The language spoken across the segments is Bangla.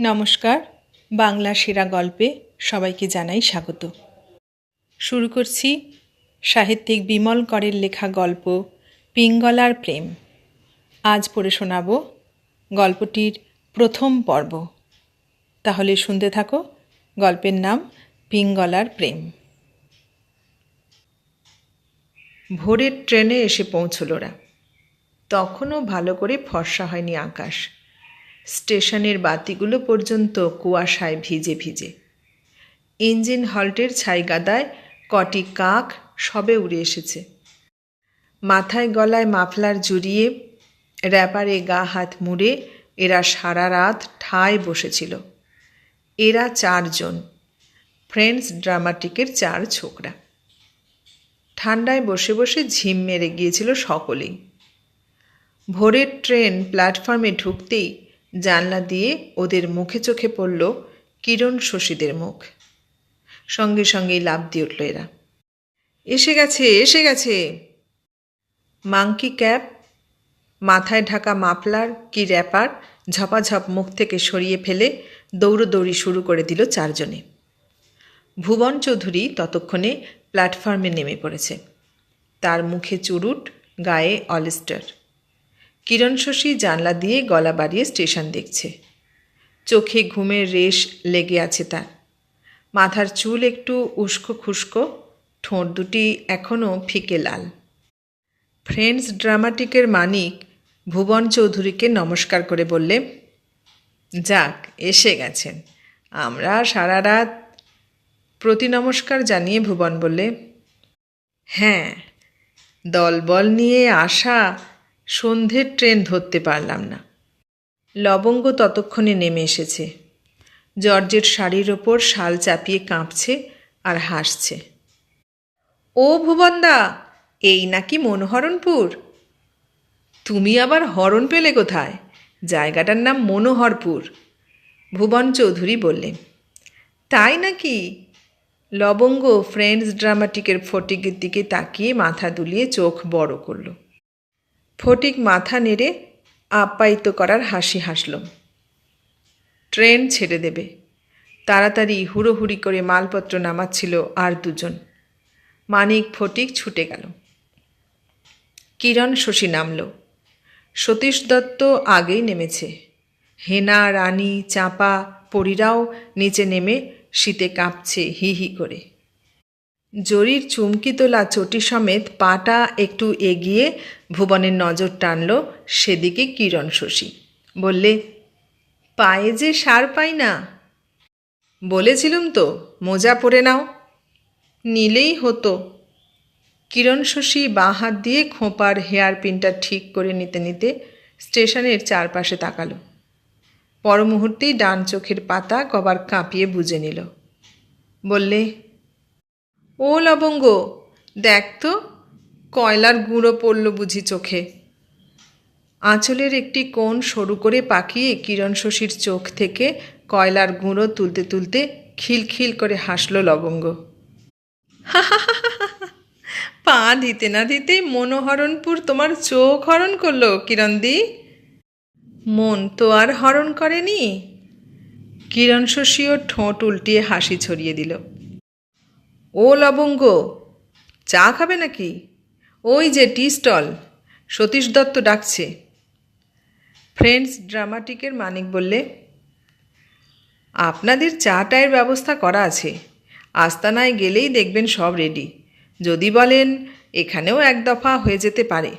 নমস্কার, বাংলা সেরা গল্পে সবাইকে জানাই স্বাগত। শুরু করছি সাহিত্যিক বিমল করের লেখা গল্প পিঙ্গলার প্রেম। আজ পড়ে শোনাব গল্পটির প্রথম পর্ব। তাহলে শুনতে থাকো গল্পের নাম পিঙ্গলার প্রেম। ভোরের ট্রেনে এসে পৌঁছল ওরা। তখনও ভালো করে ফর্সা হয়নি আকাশ। স্টেশনের বাতিগুলো পর্যন্ত কুয়াশায় ভিজে ভিজে। ইঞ্জিন হল্টের ছাইগাদায় কটি কাক সবে উড়ে এসেছে। মাথায় গলায় মাফলার জুড়িয়ে র্যাপারে গা হাত মুড়ে এরা সারা রাত ঠায় বসেছিল। এরা চারজন, ফ্রেন্ডস ড্রামাটিকের চার ছোকরা। ঠান্ডায় বসে বসে ঝিম মেরে গিয়েছিল সকলেই। ভোরের ট্রেন প্ল্যাটফর্মে ঢুকতেই জানলা দিয়ে ওদের মুখে চোখে পড়ল কিরণ শশীদের মুখ। সঙ্গে সঙ্গেই লাভ দিয়ে উঠল এরা। এসে গেছে এসে গেছে! মাংকি ক্যাপ মাথায় ঢাকা মাফলার কি র্যাপার ঝপাঝপ মুখ থেকে সরিয়ে ফেলে দৌড়দৌড়ি শুরু করে দিল চারজনে। ভুবন চৌধুরী ততক্ষণে প্ল্যাটফর্মে নেমে পড়েছে। তার মুখে চুরুট, গায়ে অলিস্টার। কিরণ শশী জানলা দিয়ে গলা বাড়িয়ে স্টেশন দেখছে। চোখে ঘুমের রেশ লেগে আছে তার। মাথার চুল একটু উস্কো খুস্কো, ঠোঁট দুটি এখনও ফিকে লাল। ফ্রেন্ডস ড্রামাটিকের মানিক ভুবন চৌধুরীকে নমস্কার করে বললে, যাক, এসে গেছেন। আমরা সারা রাত প্রতি নমস্কার জানিয়ে ভুবন বললে হ্যাঁ দলবল নিয়ে আসা সন্ধ্যের ট্রেন ধরতে পারলাম না। লবঙ্গ ততক্ষণে নেমে এসেছে। জর্জের শাড়ির ওপর শাল চাপিয়ে কাঁপছে আর হাসছে। ও ভুবনদা, এই নাকি মনোহরণপুর? তুমি আবার হরণ পেলে কোথায়? জায়গাটার নাম মনোহরপুর। ভুবন চৌধুরী বললেন। তাই নাকি? লবঙ্গ ফ্রেন্ডস ড্রামাটিকের ফটিকের দিকে তাকিয়ে মাথা দুলিয়ে চোখ বড় করল। ফটিক মাথা নেড়ে আপ্যায়িত করার হাসি হাসল। ট্রেন ছেড়ে দেবে। তাড়াতাড়ি হুড়োহুড়ি করে মালপত্র নামাচ্ছিল আর দুজন। মানিক ফটিক ছুটে গেল। কিরণ শশী নামল। সতীশ দত্ত আগেই নেমেছে। হেনা, রানী, চাঁপা, পরীরাও নিচে নেমে শীতে কাঁপছে হি হি করে। জরির চুমকি তোলা চটি সমেত পাটা একটু এগিয়ে ভুবনের নজর টানল সেদিকে কিরণ শশী। বললে, পায়ে যে সার পাই না। বলেছিলুম তো, মোজা পরে নাও। নিলেই হতো। কিরণ শশী বাঁ হাত দিয়ে খোঁপার হেয়ার পিনটা ঠিক করে নিতে নিতে স্টেশনের চারপাশে তাকালো। পর মুহূর্তেই ডান চোখের পাতা কবার কাঁপিয়ে বুঝে নিল। বললে ও লবঙ্গ। দেখ তো, কয়লার গুঁড়ো পড়ল বুঝি চোখে। আঁচলের একটি কোণ সরু করে পাকিয়ে কিরণ শশীর চোখ থেকে কয়লার গুঁড়ো তুলতে তুলতে খিলখিল করে হাসল লবঙ্গ। পা দিতে না দিতেই মনোহরণপুর তোমার চোখ হরণ করল, কিরণদি। মন তো আর হরণ করেনি। কিরণ শশীও ঠোঁট উল্টিয়ে হাসি ছড়িয়ে দিল। ও লবঙ্গ, চা খাবে নাকি? ওই যে টি স্টল, সতীশ দত্ত ডাকছে। ফ্রেন্ডস, ড্রামাটিকের মানিক বললে, আপনাদের চা টায়ের ব্যবস্থা করা আছে। আস্তানায় গেলেই দেখবেন সব রেডি। যদি বলেন, এখানেও এক দফা হয়ে যেতে পারে।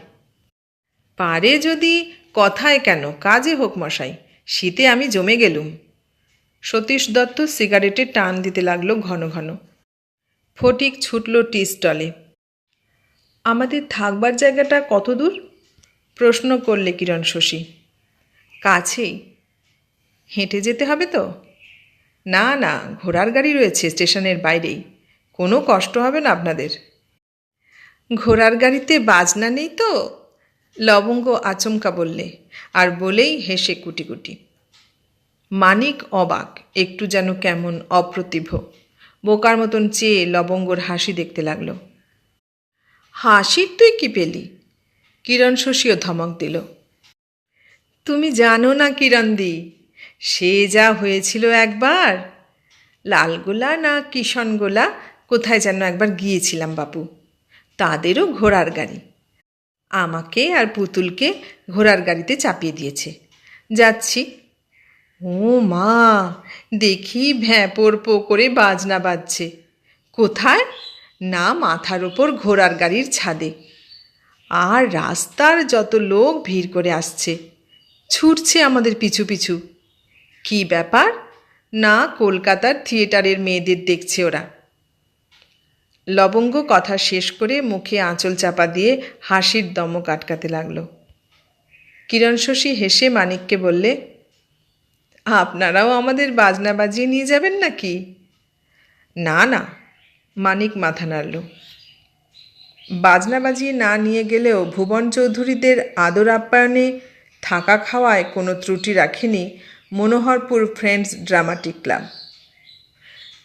পারে যদি, কথায় কেন, কাজে হোক মশাই, শীতে আমি জমে গেলুম। সতীশ দত্ত সিগারেটে টান দিতে লাগল ঘন ঘন। ফটিক ছুটল টি স্টলে। আমাদের থাকবার জায়গাটা কত দূর? প্রশ্ন করলে কিরণ শশী। কাছেই। হেঁটে যেতে হবে তো? না না, ঘোড়ার গাড়ি রয়েছে স্টেশনের বাইরেই। কোনো কষ্ট হবে না আপনাদের। ঘোড়ার গাড়িতে বাজনা নেই তো? লবঙ্গ আচমকা বললে, আর বলেই হেসে কুটি কুটি মানিক অবাক, একটু যেন কেমন অপ্রতিভ। বোকার মতন চেয়ে লবঙ্গর হাসি দেখতে লাগল। হাসির তুই কি পেলি? কিরণ শশীও ধমক দিল। তুমি জানো না কিরণদি সে যা হয়েছিল একবার। লালগোলা না কিষণগোলা, কোথায় যেন একবার গিয়েছিলাম বাপু। তাদেরও ঘোড়ার গাড়ি। আমাকে আর পুতুলকে ঘোড়ার গাড়িতে চাপিয়ে দিয়েছে। যাচ্ছি। ও মা দেখি ভ্যাঁপোর পো করে বাজনা বাজছে। কোথায়? না মাথার ওপর ঘোড়ার গাড়ির ছাদে। আর রাস্তার যত লোক ভিড় করে আসছে, ছুটছে আমাদের পিছু পিছু। কি ব্যাপার? না কলকাতার থিয়েটারের মেয়েদের দেখছে ওরা। লবঙ্গ কথা শেষ করে মুখে আঁচল চাপা দিয়ে হাসির দমক আটকাতে লাগল। কিরণ শশী হেসে মানিককে বললে আপনারাও আমাদের বাজনা বাজিয়ে নিয়ে যাবেন নাকি? না না, মানিক মাথা নাড়ল। বাজনা বাজিয়ে না নিয়ে গেলেও ভুবন চৌধুরীদের আদর আপ্যায়নে থাকা খাওয়ায় কোনো ত্রুটি রাখেনি মনোহরপুর ফ্রেন্ডস ড্রামাটিক ক্লাব।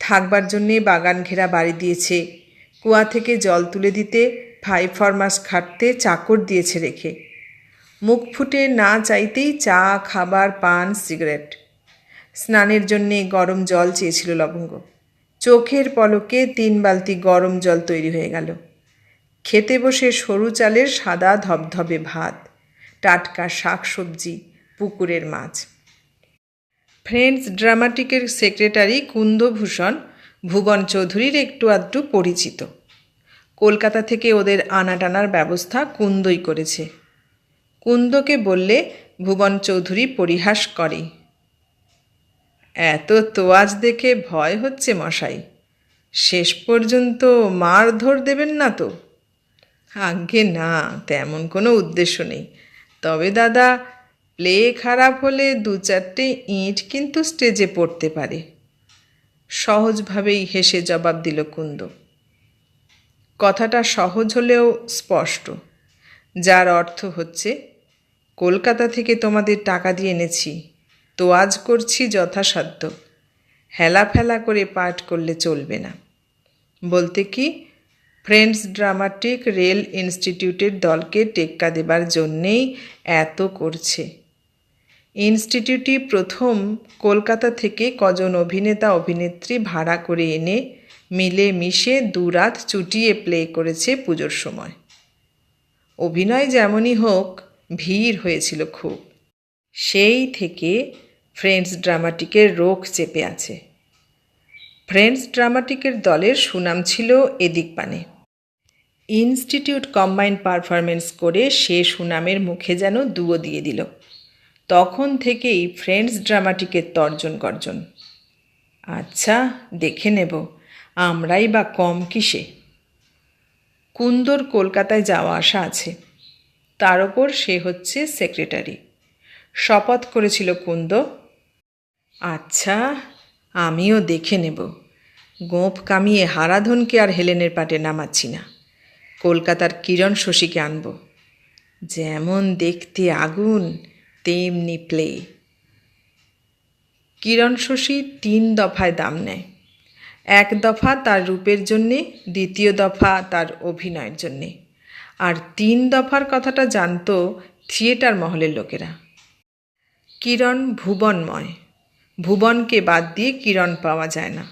থাকবার জন্যে বাগান ঘেরা বাড়ি দিয়েছে। কুয়া থেকে জল তুলে দিতে ফাইভ ফরমাস খাটতে চাকর দিয়েছে রেখে। মুখ ফুটে না চাইতেই চা, খাবার, পান, সিগারেট স্নানের জন্যে গরম জল চেয়েছিল লবঙ্গ। চোখের পলকে তিন বালতি গরম জল তৈরি হয়ে গেল। খেতে বসে সরু চালের সাদা ধবধবে ভাত, টাটকা শাক সবজি পুকুরের মাছ। ফ্রেন্ডস ড্রামাটিকের সেক্রেটারি কুন্দভূষণ ভুবন চৌধুরীর একটু আধটু পরিচিত। কলকাতা থেকে ওদের আনাটানার ব্যবস্থা কুন্দই করেছে। কুন্দকে বললে ভুবন চৌধুরী পরিহাস করে এত তোয়াজ দেখে ভয় হচ্ছে মশাই। শেষ পর্যন্ত মারধর দেবেন না তো? আজ্ঞে না, তেমন কোনো উদ্দেশ্য নেই। তবে দাদা, প্লে খারাপ হলে দু চারটে ইঁট কিন্তু স্টেজে পড়তে পারে। সহজভাবেই হেসে জবাব দিল কুন্দ। কথাটা সহজ হলেও স্পষ্ট। যার অর্থ হচ্ছে, কলকাতা থেকে তোমাদের টাকা দিয়ে এনেছি। তো আজ করছি যথাসাধ্য। হেলা ফেলা করে পাঠ করলে চলবে না। বলতে কি, ফ্রেন্ডস ড্রামাটিক রেল ইনস্টিটিউটের দলকে টেক্কা দেবার জন্যেই এত করছে। ইনস্টিটিউটই প্রথম কলকাতা থেকে কজন অভিনেতা, অভিনেত্রী ভাড়া করে এনে মিলে মিশে দুরাত চুটিয়ে প্লে করেছে পুজোর সময়। অভিনয় যেমনই হোক, ভিড় হয়েছিল খুব। সেই থেকে ফ্রেন্ডস ড্রামাটিকের রোগ চেপে আছে। ফ্রেন্ডস ড্রামাটিকের দলের সুনাম ছিল এদিক পানে। ইনস্টিটিউট কম্বাইন্ড পারফরমেন্স করে সে সুনামের মুখে যেন দুয়ো দিয়ে দিল। তখন থেকেই ফ্রেন্ডস ড্রামাটিকের তর্জন গর্জন। আচ্ছা দেখে নেব, আমরাই বা কম কিসে? কুন্দর কলকাতায় যাওয়া আসা আছে। তার ওপর সে হচ্ছে সেক্রেটারি। শপথ করেছিল কুন্দ আচ্ছা আমিও দেখে নেব। গোঁফ কামিয়ে হারাধনকে আর হেলেনের পাটে নামাচ্ছি না। কলকাতার কিরণ শশীকে আনব। যেমন দেখতে আগুন, তেমনি প্লে। কিরণ শশী তিন দফায় দাম নেয়। এক দফা তার রূপের জন্যে, দ্বিতীয় দফা তার অভিনয়ের জন্যে। আর তিন দফার কথাটা জানতো থিয়েটার মহলের লোকেরা। কিরণ ভুবনময়। ভুবনকে বাদ দিয়ে কিরণ পাওয়া যায় না।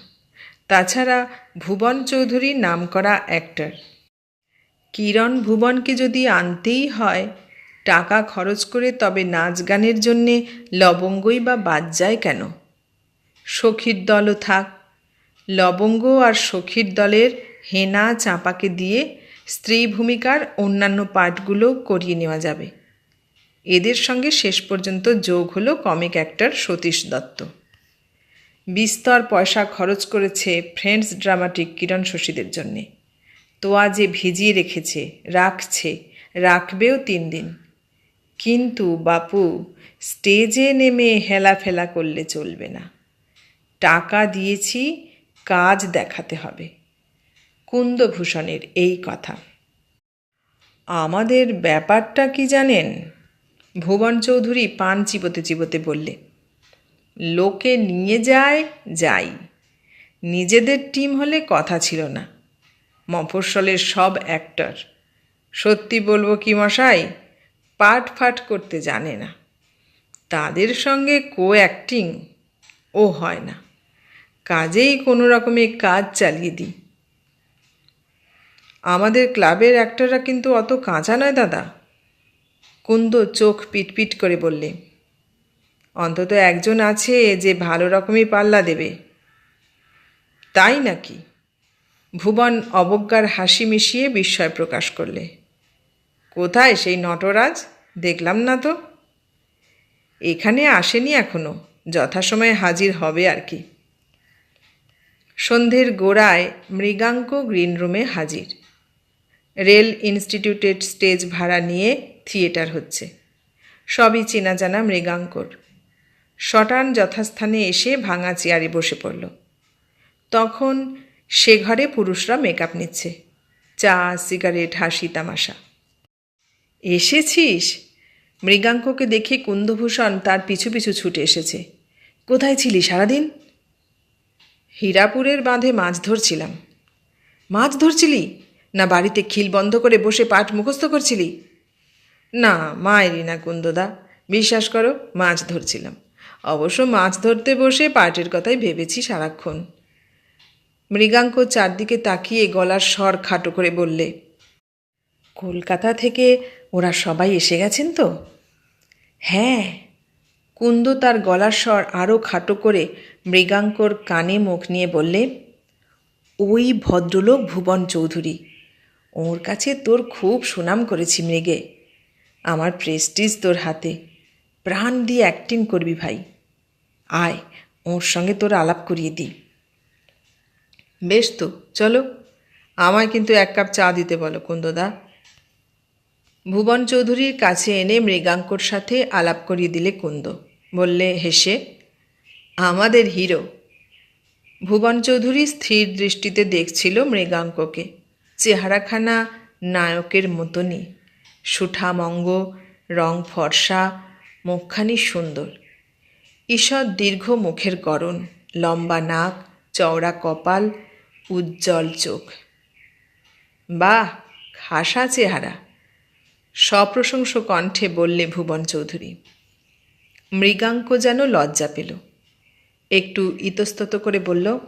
তাছাড়া ভুবন চৌধুরী নামকরা অ্যাক্টর কিরণ ভুবনকে যদি আনতেই হয়, টাকা খরচ করে তবে নাচ গানের জন্যে লবঙ্গই বা বাদ যায় কেন? সখীর দলও থাক। লবঙ্গ আর সখীর দলের হেনা চাঁপাকে দিয়ে স্ত্রী ভূমিকার অন্যান্য পার্টগুলো করিয়ে নেওয়া যাবে। এদের সঙ্গে শেষ পর্যন্ত যোগ হলো কমিক অ্যাক্টর সতীশ দত্ত। বিস্তর পয়সা খরচ করেছে ফ্রেন্ডস ড্রামাটিক কিরণ শশীদের জন্যে। তোয়া যে ভিজিয়ে রেখেছে, রাখছে, রাখবেও তিন দিন। কিন্তু বাপু, স্টেজে নেমে হেলাফেলা করলে চলবে না। টাকা দিয়েছি, কাজ দেখাতে হবে। কুন্দভূষণের এই কথা। আমাদের ব্যাপারটা কি জানেন? ভুবন চৌধুরী পান চিবোতে চিবোতে বললে, লোকে নিয়ে যায়, যাই। নিজেদের টিম হলে কথা ছিল না। মফস্বলের সব অ্যাক্টর সত্যি বলব কি মশাই, পাট ফাট করতে জানে না। তাদের সঙ্গে কো অ্যাক্টিং ও হয় না। কাজেই কোনো রকমে কাজ চালিয়ে দিই। আমাদের ক্লাবের অ্যাক্টররা কিন্তু অত কাঁচা নয় দাদা। কুন্দ চোখ পিটপিট করে বললে, অন্তত একজন আছে যে ভালো রকমই পাল্লা দেবে। তাই নাকি? ভুবন অবজ্ঞার হাসি মিশিয়ে বিস্ময় প্রকাশ করলে, কোথায় সেই নটরাজ? দেখলাম না তো। এখানে আসেনি এখনও, যথাসময়ে হাজির হবে আর কি। সন্ধ্যের গোড়ায় মৃগাঙ্ক গ্রিন রুমে হাজির। রেল ইনস্টিটিউটের স্টেজ ভাড়া নিয়ে থিয়েটার হচ্ছে। সবই চেনা জানা মৃগাঙ্কর। শটান যথাস্থানে এসে ভাঙা চেয়ারে বসে পড়ল। তখন সে ঘরে পুরুষরা মেকআপ নিচ্ছে। চা সিগারেট হাসি, তামাশা। এসেছিস? মৃগাঙ্ককে দেখে কুন্দভূষণ তার পিছু পিছু ছুটে এসেছে। কোথায় ছিলি সারাদিন? হীরাপুরের বাঁধে মাছ ধরছিলাম। মাছ ধরছিলি? না বাড়িতে খিল বন্ধ করে বসে পাঠ মুখস্থ করছিলি? না মায়েরই না কুন্দদা, বিশ্বাস করো মাছ ধরছিলাম। অবশ্য মাছ ধরতে বসে পার্টির কথাই ভেবেছি সারাক্ষণ। মৃগাঙ্ক চারদিকে তাকিয়ে গলার স্বর খাটো করে বললে, কলকাতা থেকে ওরা সবাই এসে গেছেন তো? হ্যাঁ। কুন্দ তার গলার স্বর আরও খাটো করে মৃগাঙ্কর কানে মুখ নিয়ে বললে, ওই ভদ্রলোক ভুবন চৌধুরী, ওর কাছে তোর খুব সুনাম করেছি মৃগে। আমার প্রেস্টিজ তোর হাতে। প্রাণ দিয়ে অ্যাক্টিং করবি ভাই। আয়, ওর সঙ্গে তোর আলাপ করিয়ে দিই। বেশ তো, চলো। আমায় কিন্তু এক কাপ চা দিতে বলো, কুন্দদা। ভুবন চৌধুরীর কাছে এনে মৃগাঙ্কর সাথে আলাপ করিয়ে দিলে কুন্দ। বললে, হেসে, আমাদের হিরো। ভুবন চৌধুরী স্থির দৃষ্টিতে দেখছিল মৃগাঙ্ককে। চেহারাখানা নায়কের মতনই। সুঠামঙ্গ, রং ফর্সা, মুখখানি সুন্দর। ঈষৎ দীর্ঘ মুখের গড়ন লম্বা নাক, চওড়া কপাল, উজ্জ্বল চোখ। বাহ, খাসা চেহারা। সপ্রশংস কণ্ঠে বললে ভুবন চৌধুরী, মৃগাঙ্ক যেন লজ্জা পেল। একটু ইতস্তত করে বলল,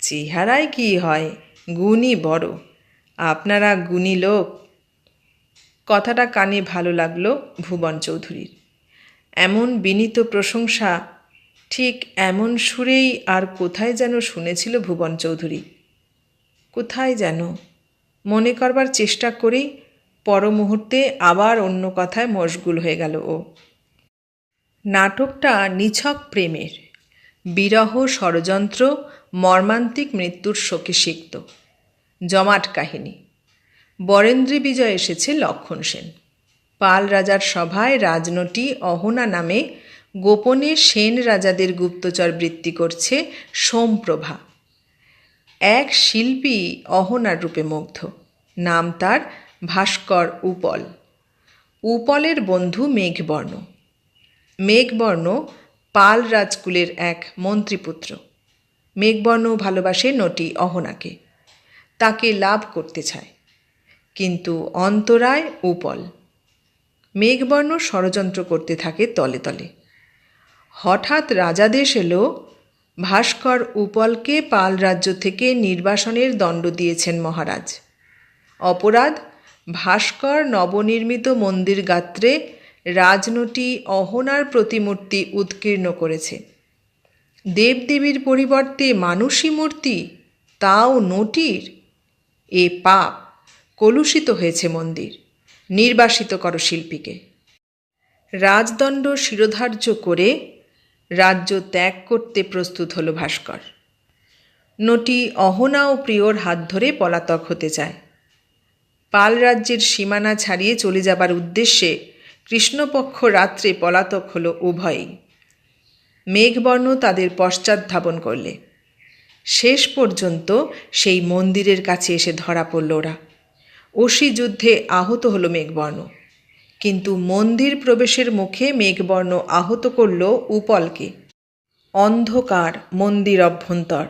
চেহারায় কি হয়? গুণই বড়। আপনারা গুণী লোক কথাটা কানে ভালো লাগল ভুবন চৌধুরীর। এমন বিনীত প্রশংসা, ঠিক এমন সুরেই আর কোথায় যেন শুনেছিল ভুবন চৌধুরী। কোথায় যেন? মনে করবার চেষ্টা করেই পর মুহূর্তে আবার অন্য কথায় মশগুল হয়ে গেল ও। নাটকটা নিছক প্রেমের। বিরহ ষড়যন্ত্র, মর্মান্তিক মৃত্যুর শোকে সিক্ত। জমাট কাহিনী। বরেন্দ্রী বিজয় এসেছে লক্ষণ সেন। পাল রাজার সভায় রাজনটি অহনা নামে গোপনে সেন রাজাদের গুপ্তচর বৃত্তি করছে সোমপ্রভা। এক শিল্পী অহনার রূপে মুগ্ধ। নাম তার ভাস্কর উপল। উপলের বন্ধু মেঘবর্ণ। মেঘবর্ণ পাল রাজকুলের এক মন্ত্রীপুত্র। মেঘবর্ণ ভালোবাসে নটি অহনাকে। তাকে লাভ করতে চায়। কিন্তু অন্তরায় উপল। মেঘবর্ণ ষড়যন্ত্র করতে থাকে তলে তলে। হঠাৎ রাজাদেশ এলো, ভাস্কর উপলকে পাল রাজ্য থেকে নির্বাসনের দণ্ড দিয়েছেন মহারাজ। অপরাধ, ভাস্কর নবনির্মিত মন্দির গাত্রে রাজনটি অহনার প্রতিমূর্তি উৎকীর্ণ করেছে। দেবদেবীর পরিবর্তে মানুষী মূর্তি, তাও নটির? এ পাপ। কলুষিত হয়েছে মন্দির। নির্বাসিত করো শিল্পীকে। রাজদণ্ড শিরোধার্য করে রাজ্য ত্যাগ করতে প্রস্তুত হল ভাস্কর। নটি অহনা ও প্রিয়র হাত ধরে পলাতক হতে চায়। পাল রাজ্যের সীমানা ছাড়িয়ে চলে যাবার উদ্দেশ্যে কৃষ্ণপক্ষ রাত্রে পলাতক হল উভয়ই। মেঘবর্ণ তাদের পশ্চাৎ ধাবন করলে। শেষ পর্যন্ত সেই মন্দিরের কাছে এসে ধরা পড়ল ওরা। অসি যুদ্ধে আহত হলো মেঘবর্ণ। কিন্তু মন্দির প্রবেশের মুখে মেঘবর্ণ আহত করল উপলকে। অন্ধকার মন্দির অভ্যন্তর।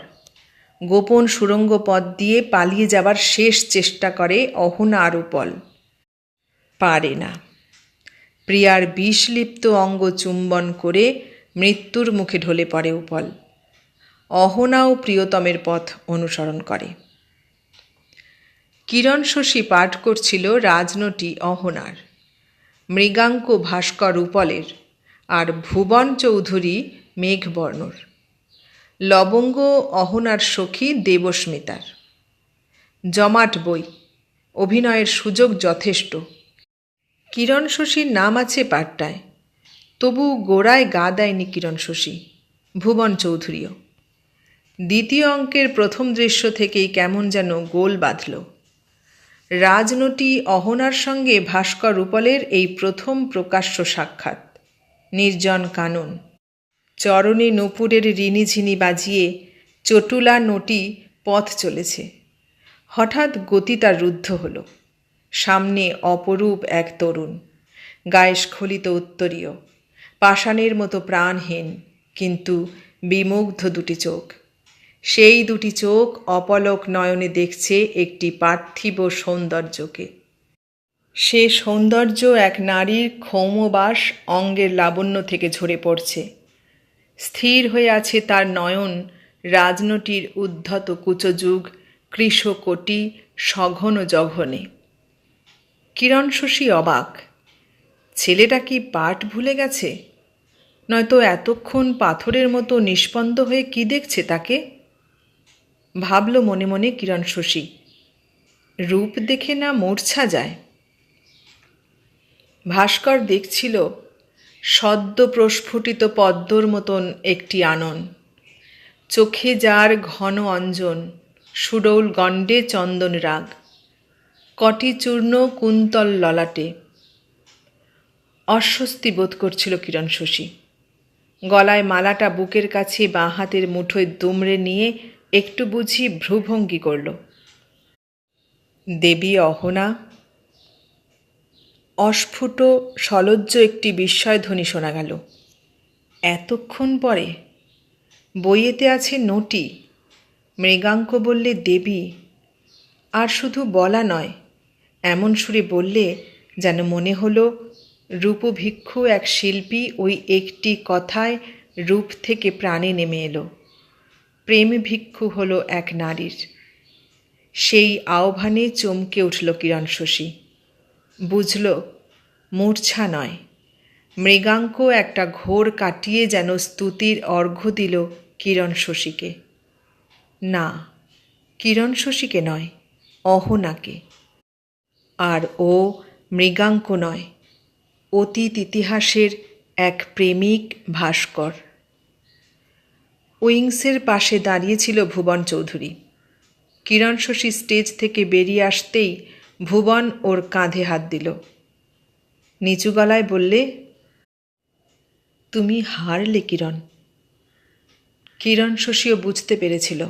গোপন সুরঙ্গ পথ দিয়ে পালিয়ে যাবার শেষ চেষ্টা করে অহনা আর উপল। পারে না। প্রিয়ার বিষলিপ্ত অঙ্গ চুম্বন করে মৃত্যুর মুখে ঢলে পড়ে উপল। অহনাও প্রিয়তমের পথ অনুসরণ করে। কিরণ শশী পাঠ করছিল রাজনটি অহনার। মৃগাঙ্ক ভাস্কর উপলের আর ভুবন চৌধুরী মেঘবর্ণর। লবঙ্গ অহনার সখী দেবস্মিতার। জমাট বই, অভিনয়ের সুযোগ যথেষ্ট। কিরণ শশীর নাম আছে পাট্টায় তবু গোড়ায় গা দেয়নি কিরণ শশী, ভুবন চৌধুরীও। দ্বিতীয় অঙ্কের প্রথম দৃশ্য থেকেই কেমন যেন গোল বাঁধল। রাজনটি অহনার সঙ্গে ভাস্কর রূপলের এই প্রথম প্রকাশ্য সাক্ষাৎ। নির্জন কানন। চরণে নূপুরের রিনিঝিনি বাজিয়ে চটুলা নটি পথ চলেছে। হঠাৎ গতি তার রুদ্ধ হল। সামনে অপরূপ এক তরুণ। গায়ে স্খলিত উত্তরীয়। পাষাণের মতো প্রাণহীন, কিন্তু বিমুগ্ধ দুটি চোখ। সেই দুটি চোখ অপলক নয়নে দেখছে একটি পার্থিব সৌন্দর্যকে। সে সৌন্দর্য এক নারীর ক্ষৌমবাস অঙ্গের লাবণ্য থেকে ঝরে পড়ছে। স্থির হয়ে আছে তার নয়ন, রাজনটির উদ্ধত কুচযুগ, কৃষকটি সঘন জঘনে। কিরণ শশী অবাক, ছেলেটা কি পাঠ ভুলে গেছে? নয়তো এতক্ষণ পাথরের মতো নিষ্পন্দ হয়ে কি দেখছে তাকে? ভাবল মনে মনে কিরণ শশী। রূপ দেখে না মূর্ছা যায়। ভাস্কর দেখছিল সদ্য প্রস্ফুটিত পদ্মর মতন একটি আনন। চোখে যার ঘন অঞ্জন, সুডৌল গণ্ডে চন্দন রাগ, কটি চূর্ণ কুন্তল ললাটে। অস্বস্তি বোধ করছিল কিরণ শশী। গলায় মালাটা বুকের কাছে বাঁ হাতের মুঠোয় দুমড়ে নিয়ে একটু বুঝি ভ্রুভঙ্গি করল। দেবী অহনা, অস্ফুট সলজ্জ একটি বিস্ময়ধ্বনি শোনা গেল। এতক্ষণ পরে বইয়েতে আছে নটি, মৃগাঙ্ক বললে দেবী, আর শুধু বলা নয়, এমন সুরে বললে যেন মনে হলো রূপভিক্ষু এক শিল্পী ওই একটি কথায় রূপ থেকে প্রাণে নেমে এলো। প্রেম ভিক্ষু হলো এক নারীর। সেই আহ্বানে চমকে উঠল কিরণ শশী। বুঝল, মূর্ছা নয়। মৃগাঙ্ক একটা ঘোর কাটিয়ে যেন স্তুতির অর্ঘ্য দিল কিরণ শশীকে। না, কিরণ শশীকে নয়, অহনাকে। আর ও মৃগাঙ্ক নয়, অতীত ইতিহাসের এক প্রেমিক ভাস্কর। উইংসের পাশে দাঁড়িয়েছিল ভুবন চৌধুরী। কিরণ শশী স্টেজ থেকে বেরিয়ে আসতেই ভুবন ওর কাঁধে হাত দিল। নিচু গলায় বললে, তুমি হারলে, কিরণ। কিরণ শশীও বুঝতে পেরেছিল।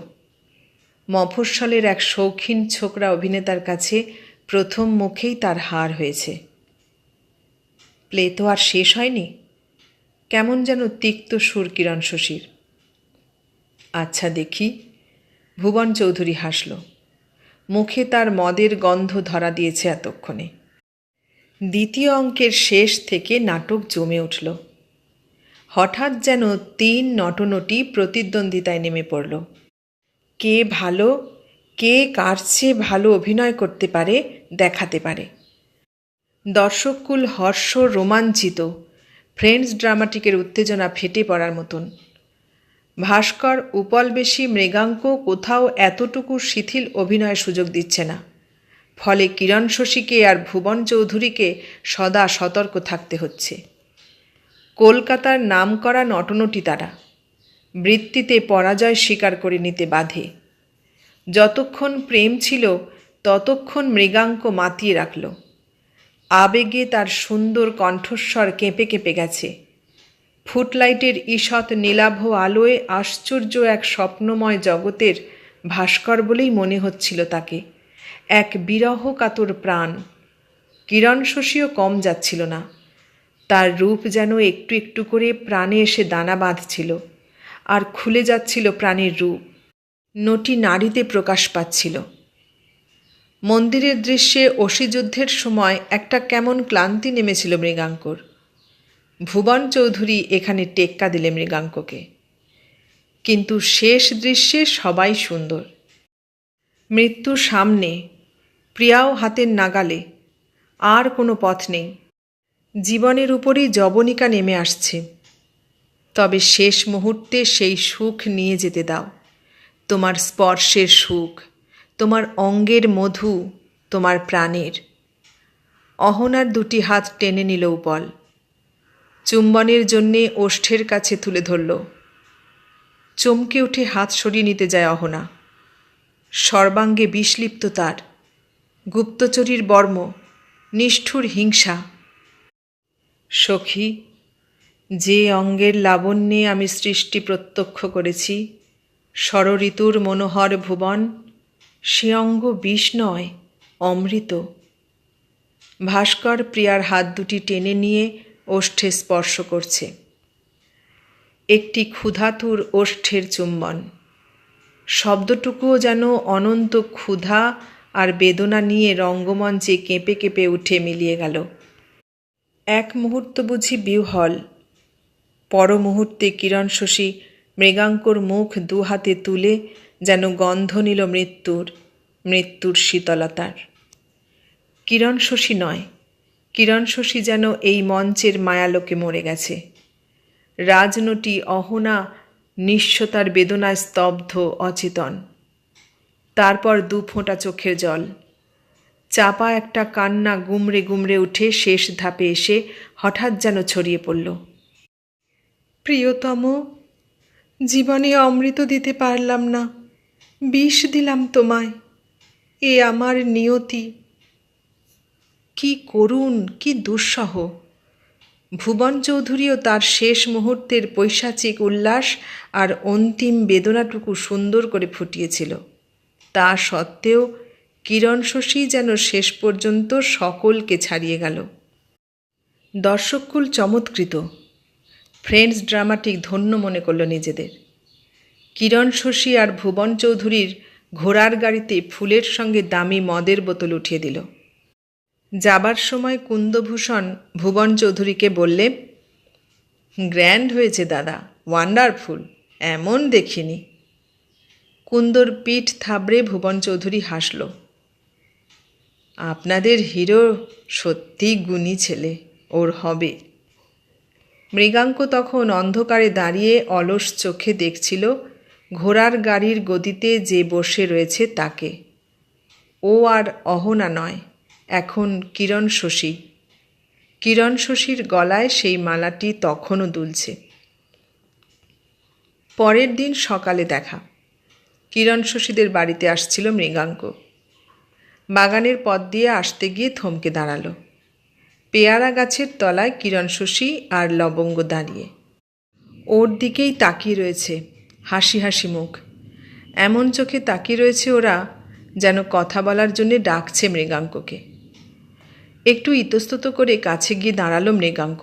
মফস্বলের এক শৌখিন ছোকরা অভিনেতার কাছে প্রথম মুখেই তার হার হয়েছে। প্লে তো আর শেষ হয়নি। কেমন যেন তিক্ত সুর কিরণ শশীর। আচ্ছা দেখি। ভুবন চৌধুরী হাসল। মুখে তার মদের গন্ধ ধরা দিয়েছে এতক্ষণে। দ্বিতীয় অঙ্কের শেষ থেকে নাটক জমে উঠল। হঠাৎ যেন তিন নটনটি প্রতিদ্বন্দ্বিতায় নেমে পড়ল। কে ভালো, কে কার চেয়ে ভালো অভিনয় করতে পারে, দেখাতে পারে। দর্শককুল হর্ষ রোমাঞ্চিত। ফ্রেন্ডস ড্রামাটিকের উত্তেজনা ফেটে পড়ার মতন। ভাস্কর উপলবেশী মৃগাঙ্ক কোথাও এতটুকু শিথিল অভিনয়ের সুযোগ দিচ্ছে না। ফলে কিরণ শশীকে আর ভুবন চৌধুরীকে সদা সতর্ক থাকতে হচ্ছে। কলকাতার নাম করা নটনটি তারা। বৃত্তিতে পরাজয় স্বীকার করে নিতে বাধে। যতক্ষণ প্রেম ছিল, ততক্ষণ মৃগাঙ্ক মাতিয়ে রাখল। আবেগে তার সুন্দর কণ্ঠস্বর কেঁপে কেঁপে গেছে। ফুটলাইটের ঈষৎ নীলাভ আলোয় আশ্চর্য এক স্বপ্নময় জগতের ভাস্কর বলেই মনে হচ্ছিল তাকে। এক বিরহ কাতর প্রাণ। কিরণ শশীও কম যাচ্ছিল না। তার রূপ যেন একটু একটু করে প্রাণে এসে দানা বাঁধছিল, আর খুলে যাচ্ছিল প্রাণের রূপ। নটি নারীতে প্রকাশ পাচ্ছিল। মন্দিরের দৃশ্যে অসিযুদ্ধের সময় একটা কেমন ক্লান্তি নেমেছিল মৃগাঙ্কর। ভুবন চৌধুরী এখানে টেক্কা দিলে মৃগাঙ্ককে। কিন্তু শেষ দৃশ্যে সবাই সুন্দর। মৃত্যু সামনে, প্রিয়াও হাতের নাগালে, আর কোনো পথ নেই। জীবনের উপরই জবনিকা নেমে আসছে। তবে শেষ মুহূর্তে সেই সুখ নিয়ে যেতে দাও। তোমার স্পর্শের সুখ, তোমার অঙ্গের মধু, তোমার প্রাণের। অহনার দুটি হাত টেনে নিল উপল। চুম্বনের জন্যে ওষ্ঠের কাছে তুলে ধরল। চমকে উঠে হাত সরিয়ে নিতে যায় অহনা। সর্বাঙ্গে বিষলিপ্ত তার। গুপ্তচরীর বর্ম, নিষ্ঠুর হিংসা। সখী, যে অঙ্গের লাবণ্যে আমি সৃষ্টি প্রত্যক্ষ করেছি ষড়ঋতুর মনোহর ভুবন, সে অঙ্গ বিষ নয়, অমৃত। ভাস্কর প্রিয়ার হাত দুটি টেনে নিয়ে ওষ্ঠে স্পর্শ করছে। একটি ক্ষুধাতুর ওষ্ঠের চুম্বন। শব্দটুকুও যেন অনন্ত ক্ষুধা আর বেদনা নিয়ে রঙ্গমঞ্চে কেঁপে কেঁপে উঠে মিলিয়ে গেল। এক মুহূর্ত বুঝি বিহল পর মুহূর্তে কিরণ শশী মৃগাঙ্কর মুখ দু হাতে তুলে যেন গন্ধ নিল মৃত্যুর মৃত্যুর শীতলতার। কিরণ শশী নয় কিরণ শশী যেন এই মঞ্চের মায়ালোকে মরে গেছে। রাজনটি অহনা, নিঃস্বতার বেদনায় স্তব্ধ, অচেতন। তারপর দু ফোঁটা চোখের জল। চাপা একটা কান্না গুমড়ে গুমড়ে উঠে শেষ ধাপে এসে হঠাৎ যেন ছড়িয়ে পড়ল। প্রিয়তম, জীবনে অমৃত দিতে পারলাম না। বিষ দিলাম তোমায়। এ আমার নিয়তি। কি করুণ, কি দুঃসহ। ভুবন চৌধুরীও তার শেষ মুহূর্তের পৈশাচিক উল্লাস আর অন্তিম বেদনাটুকু সুন্দর করে ফুটিয়েছিল। তা সত্ত্বেও কিরণ শশী যেন শেষ পর্যন্ত সকলকে ছাড়িয়ে গেল। দর্শককুল চমৎকৃত। ফ্রেন্ডস ড্রামাটিক ধন্য মনে করল নিজেদের। কিরণ শশী আর ভুবন চৌধুরীর ঘোড়ার গাড়িতে ফুলের সঙ্গে দামি মদের বোতল উঠিয়ে দিল। যাবার সময় কুন্দভূষণ ভুবন চৌধুরীকে বললে, গ্র্যান্ড হয়েছে দাদা, ওয়ান্ডারফুল, এমন দেখিনি। কুন্দর পিঠ থাবড়ে ভুবন চৌধুরী হাসল, আপনাদের হিরো সত্যি গুণী ছেলে, ওর হবে। মৃগাঙ্ক তখন অন্ধকারে দাঁড়িয়ে অলস চোখে দেখছিল ঘোড়ার গাড়ির গদিতে যে বসে রয়েছে তাকে। ও আর অহনা নয় এখন কিরণ শশী। কিরণ শশীর গলায় সেই মালাটি তখনও দুলছে। পরের দিন সকালে দেখা। কিরণ শশীদের বাড়িতে আসছিল মৃগাঙ্ক। বাগানের পথ দিয়ে আসতে গিয়ে থমকে দাঁড়াল। পেয়ারা গাছের তলায় কিরণ শশী আর লবঙ্গ দাঁড়িয়ে। ওর দিকেই তাকিয়ে রয়েছে হাসি হাসি মুখ। এমন চোখে তাকিয়ে রয়েছে ওরা যেন কথা বলার জন্যে ডাকছে মৃগাঙ্ককে। একটু ইতস্তত করে কাছে গিয়ে দাঁড়াল মৃগাঙ্ক।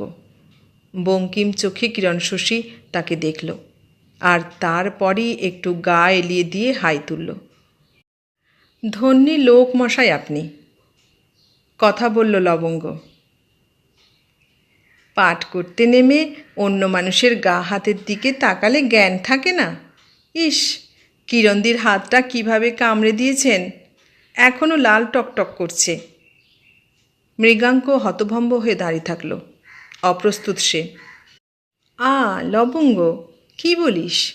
বঙ্কিম চোখে কিরণ শশী তাকে দেখল, আর তারপরই একটু গা এলিয়ে দিয়ে হাই তুলল, ধন্যী লোক মশাই আপনি। কথা বলল লবঙ্গ, পাঠ করতে নেমে অন্য মানুষের গা হাতের দিকে তাকালে জ্ঞান থাকে না। ইস, কিরণদির হাতটা কীভাবে কামড়ে দিয়েছেন? এখনও লাল টকটক করছে। মৃগাঙ্ক হতভম্ব হয়ে দাঁড়িয়ে থাকল। অপ্রস্তুত সে, আ, লবঙ্গ, কি বলিস?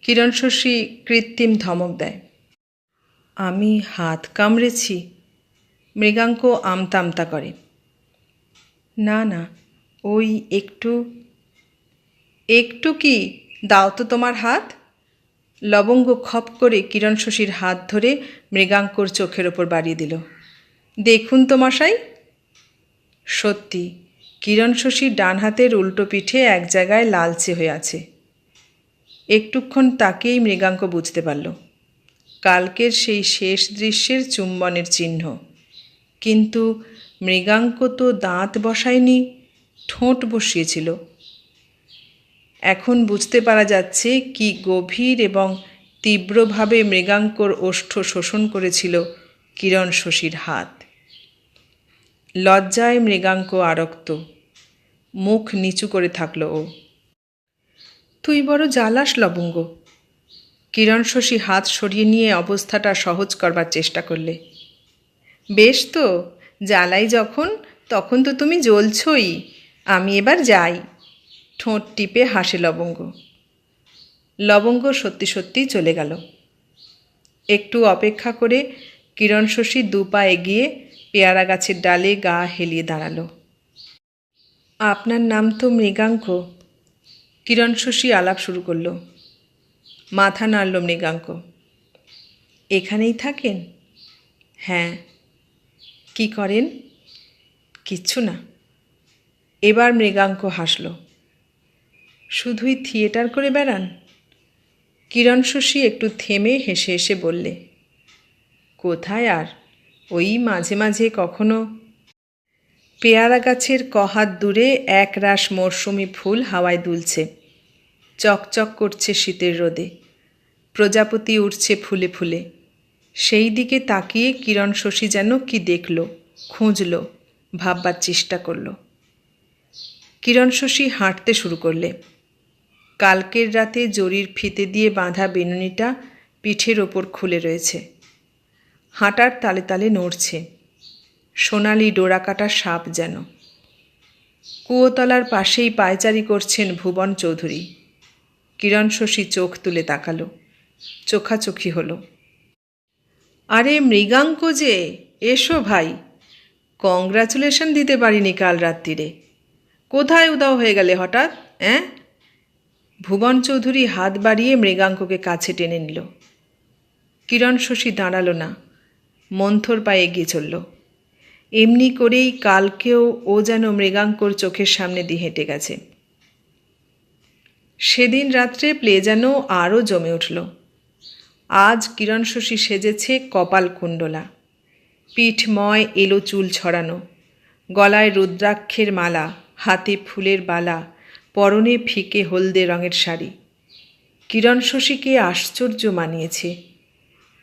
কিরণ শশী কৃত্রিম ধমক দেয়, আমি হাত কামড়েছি। মৃগাঙ্ক আমতা আমতা করে, না না, ওই একটু একটু কি? দাও তো তোমার হাত। লবঙ্গ খপ করে কিরণ শশীর হাত ধরে মৃগাঙ্কর চোখের ওপর বাড়িয়ে দিল। দেখুন তো মশাই। সত্যি, কিরণ শশীর ডান হাতের উল্টো পিঠে এক জায়গায় লালচে হয়ে আছে। একটুক্ষণ তাকেই মৃগাঙ্ক বুঝতে পারল। কালকের সেই শেষ দৃশ্যের চুম্বনের চিহ্ন। কিন্তু মৃগাঙ্ক তো দাঁত বসায়নি, ঠোঁট বসিয়েছিল। এখন বুঝতে পারা যাচ্ছে কি গভীর এবং তীব্রভাবে মৃগাঙ্কর ওষ্ঠ শোষণ করেছিল কিরণ শশীর হাত। লজ্জায় মৃগাঙ্ক আরক্ত। মুখ নিচু করে থাকল ও। তুই বড় জ্বালাস লবঙ্গ। কিরণ শশী হাত সরিয়ে নিয়ে অবস্থাটা সহজ করবার চেষ্টা করলে। বেশ তো, জ্বালাই যখন, তখন তো তুমি জ্বলছই। আমি এবার যাই। ঠোঁট টিপে হাসে লবঙ্গ। লবঙ্গ সত্যি সত্যিই চলে গেল। একটু অপেক্ষা করে কিরণ শশী দু পা এগিয়ে পেয়ারা গাছের ডালে গা হেলিয়ে দাঁড়াল। আপনার নাম তো মৃগাঙ্ক। কিরণ শশী আলাপ শুরু করল। মাথা নাড়ল মৃগাঙ্ক। এখানেই থাকেন? হ্যাঁ। কি করেন? কিচ্ছু না। এবার মৃগাঙ্ক হাসল। শুধুই থিয়েটার করে বেড়ান? কিরণ শশী একটু থেমে হেসে হেসে বললে, কোথায় আর? ওই মাঝে মাঝে কখনো। পেয়ারা গাছের কহাত দূরে এক রাস মরশুমি ফুল হাওয়ায় দুলছে। চকচক করছে শীতের রোদে। প্রজাপতি উঠছে ফুলে ফুলে। সেই দিকে তাকিয়ে কিরণ শশী যেন কি দেখল, খুঁজল, ভাববার চেষ্টা করল। কিরণ শশী হাঁটতে শুরু করলে। কালকের রাতে জরির ফিতে দিয়ে বাঁধা বেনুনিটা পিঠের ওপর খুলে রয়েছে। হাঁটার তালে তালে নড়ছে। সোনালি ডোরাকাটা সাপ যেন। কুয়োতলার পাশেই পায়চারি করছেন ভুবন চৌধুরী। কিরণ শশী চোখ তুলে তাকালো। চোখাচোখি হলো। আরে মৃগাঙ্ক যে, এসো ভাই। কংগ্রাচুলেশন দিতে পারিনি কাল রাত্রিরে। কোথায় উদাও হয়ে গেলে হঠাৎ, অ্যাঁ? ভুবন চৌধুরী হাত বাড়িয়ে মৃগাঙ্ককে কাছে টেনে নিল। কিরণ শশী দাঁড়াল না। মন্থর পায়ে এগিয়ে চলল। এমনি করেই কালকেও ও যেন মৃগাঙ্কর চোখের সামনে দিয়ে হেঁটে গেছে। সেদিন রাত্রে প্লে যেন আরও জমে উঠল। আজ কিরণ শশী সেজেছে কপাল কুণ্ডলা। পিঠময় এলো চুল ছড়ানো। গলায় রুদ্রাক্ষের মালা, হাতে ফুলের বালা, পরনে ফিকে হলদে রঙের শাড়ি। কিরণ শশীকে আশ্চর্য মানিয়েছে।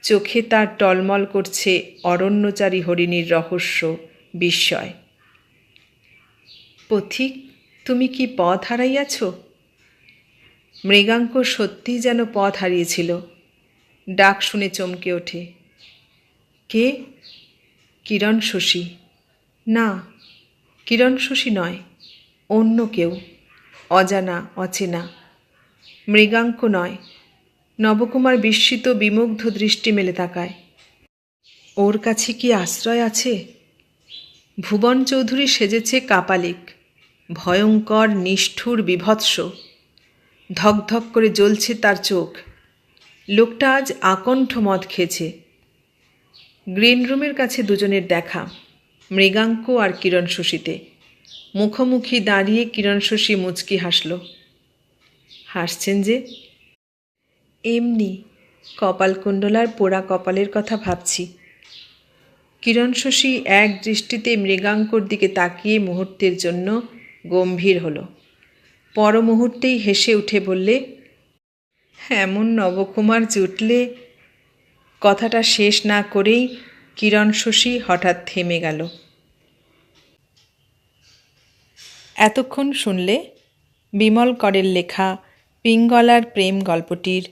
চোখে তার টলমল করছে অরণ্যচারী হরিণীর রহস্য, বিস্ময়। পথিক, তুমি কি পথ হারাইয়াছ? মৃগাঙ্ক সত্যিই যেন পথ হারিয়েছিল। ডাক শুনে চমকে ওঠে। কে? কিরণ শশী। না, কিরণ শশী নয়, অন্য কেউ। অজানা, অচেনা। মৃগাঙ্ক নয় নবকুমার বিস্মিত বিমুগ্ধ দৃষ্টি মেলে তাকায়। ওর কাছে কি আশ্রয় আছে? ভুবন চৌধুরী সেজেছে কাপালিক, ভয়ঙ্কর, নিষ্ঠুর, বিভৎস। ধকধক করে জ্বলছে তার চোখ। লোকটা আজ আকণ্ঠ মদ খেয়েছে। গ্রিন রুমের কাছে দুজনের দেখা, মৃগাঙ্ক আর কিরণ শশীতে। মুখোমুখি দাঁড়িয়ে কিরণ শশী মুচকি হাসল। হাসছেন যে এমনি কপালকুণ্ডলার পোড়া কপালের কথা ভাবছি। কিরণ শশী এক দৃষ্টিতে মৃগাঙ্কর দিকে তাকিয়ে মুহূর্তের জন্য গম্ভীর হলো। পর মুহূর্তেই হেসে উঠে বললে এমন নবকুমার জুটলে। কথাটা শেষ না করেই কিরণ শশী হঠাৎ থেমে গেল। এতক্ষণ শুনলে বিমল করের লেখা পিঙ্গলার প্রেম গল্পটির